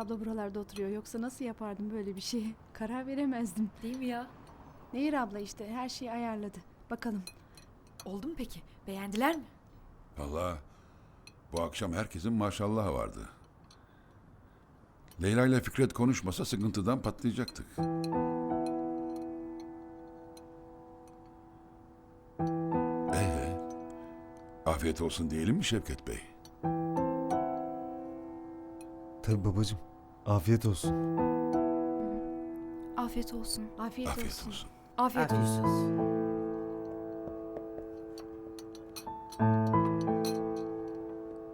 abla buralarda oturuyor. Yoksa nasıl yapardım böyle bir şeyi? Karar veremezdim. Değil mi ya? Nehir abla işte her şeyi ayarladı. Bakalım. Oldu mu peki? Beğendiler mi? Valla bu akşam herkesin maşallahı vardı. Leyla ile Fikret konuşmasa sıkıntıdan patlayacaktık. Ee, afiyet olsun diyelim mi Şevket Bey? Tabii babacığım. Afiyet olsun. Afiyet olsun. Afiyet, Afiyet olsun. olsun. Afiyet olsun.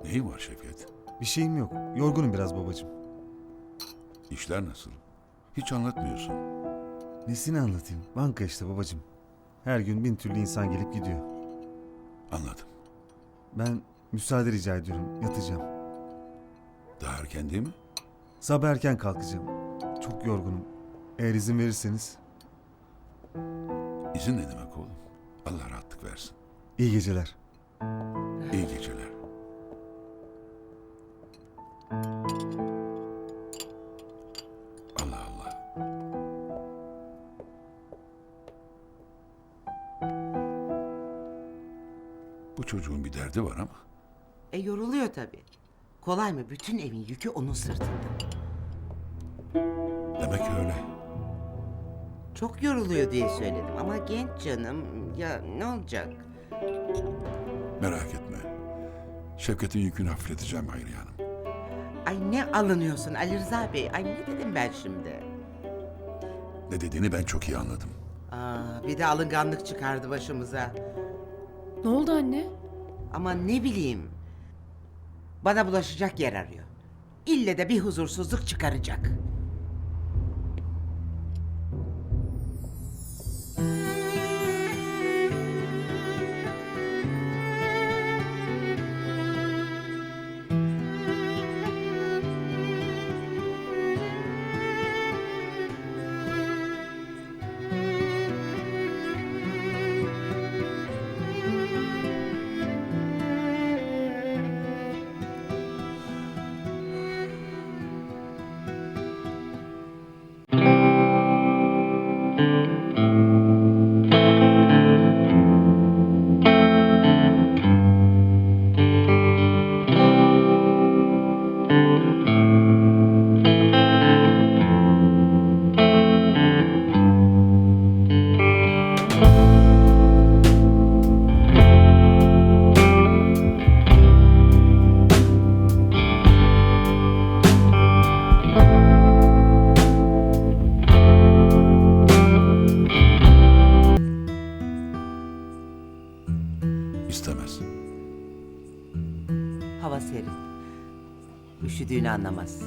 Neyin var Şevket? Bir şeyim yok. Yorgunum biraz babacığım. İşler nasıl? Hiç anlatmıyorsun. Nesini anlatayım? Banka işte babacığım. Her gün bin türlü insan gelip gidiyor. Anladım. Ben müsaade rica ediyorum. Yatacağım. Daha erken değil mi? Sabah erken kalkacağım. Çok yorgunum. Eğer izin verirseniz İzin ne demek oğlum? Allah rahatlık versin. iyi geceler. İyi geceler. Allah Allah. Bu çocuğun bir derdi var ama E yoruluyor tabii. Kolay mı? Bütün evin yükü onun sırtında. demek öyle. Çok yoruluyor diye söyledim ama genç canım. Ya ne olacak? Merak etme. Şevket'in yükünü hafifleteceğim Hayriye Hanım. Ay ne alınıyorsun Ali Rıza Bey? Ay ne dedim ben şimdi? Ne dediğini ben çok iyi anladım. Aa, bir de alınganlık çıkardı başımıza. Ne oldu anne? Ama ne bileyim. Bana bulaşacak yer arıyor. İlle de bir huzursuzluk çıkaracak. Üşüdüğünü anlamaz.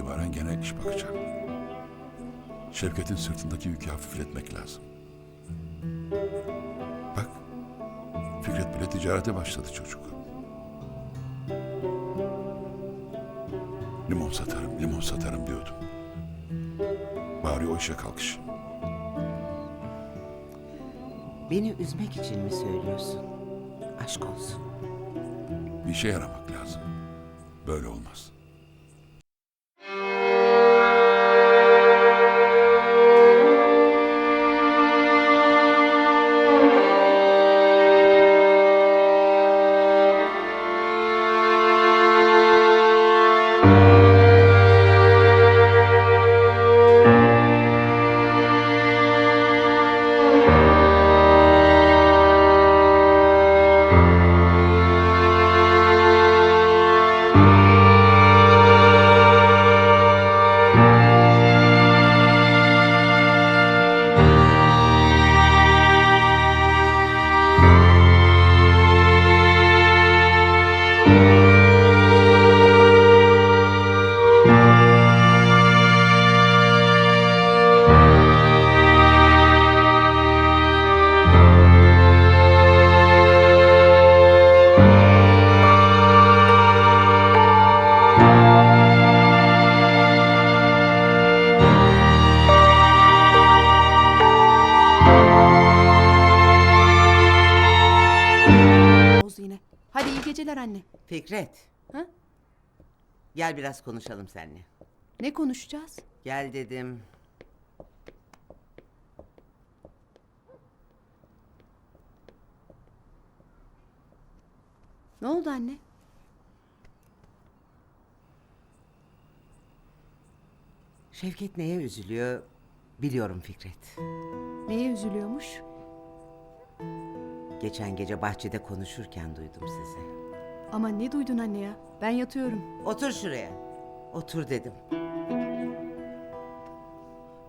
İtibaren gene iş bakacağım. Şevket'in sırtındaki yükü hafifletmek lazım. Bak, Fikret bile ticarete başladı çocuk. Limon satarım, limon satarım diyordum. Bari o işe kalkış. Beni üzmek için mi söylüyorsun? Aşk olsun. Bir işe yaramak lazım. Böyle olmaz. Fikret. Ha? Gel biraz konuşalım seninle. Ne konuşacağız? Gel dedim. Ne oldu anne? Şevket neye üzülüyor biliyorum Fikret. Neye üzülüyormuş? Geçen gece bahçede konuşurken duydum sizi. Ama ne duydun anne ya? Ben yatıyorum. Otur şuraya. Otur dedim.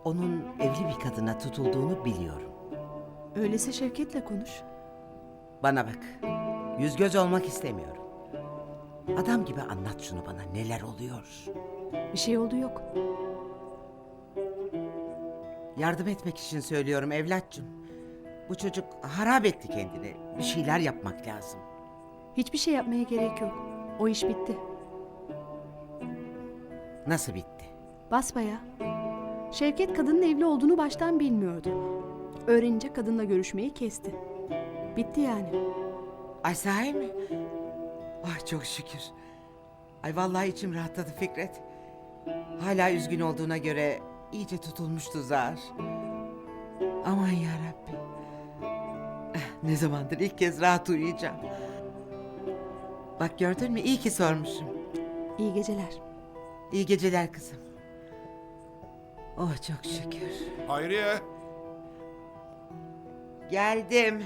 Onun evli bir kadına tutulduğunu biliyorum. Öyleyse Şevket'le konuş. Bana bak. Yüz göz olmak istemiyorum. Adam gibi anlat şunu bana neler oluyor. Bir şey oldu yok. Yardım etmek için söylüyorum evlatçım. Bu çocuk harap etti kendini. Bir şeyler yapmak lazım. Hiçbir şey yapmaya gerek yok. O iş bitti. Nasıl bitti? Basbaya. Şevket kadının evli olduğunu baştan bilmiyordu. Öğrenince kadınla görüşmeyi kesti. Bitti yani. Ay sahi mi? Ay çok şükür. Ay vallahi içim rahatladı Fikret. Hala üzgün olduğuna göre iyice tutulmuştu zar. Aman yarabbi. Ne zamandır ilk kez rahat uyuyacağım. Bak gördün mü iyi ki sormuşum. İyi geceler. İyi geceler kızım. Oh çok şükür. Hayriye. Geldim.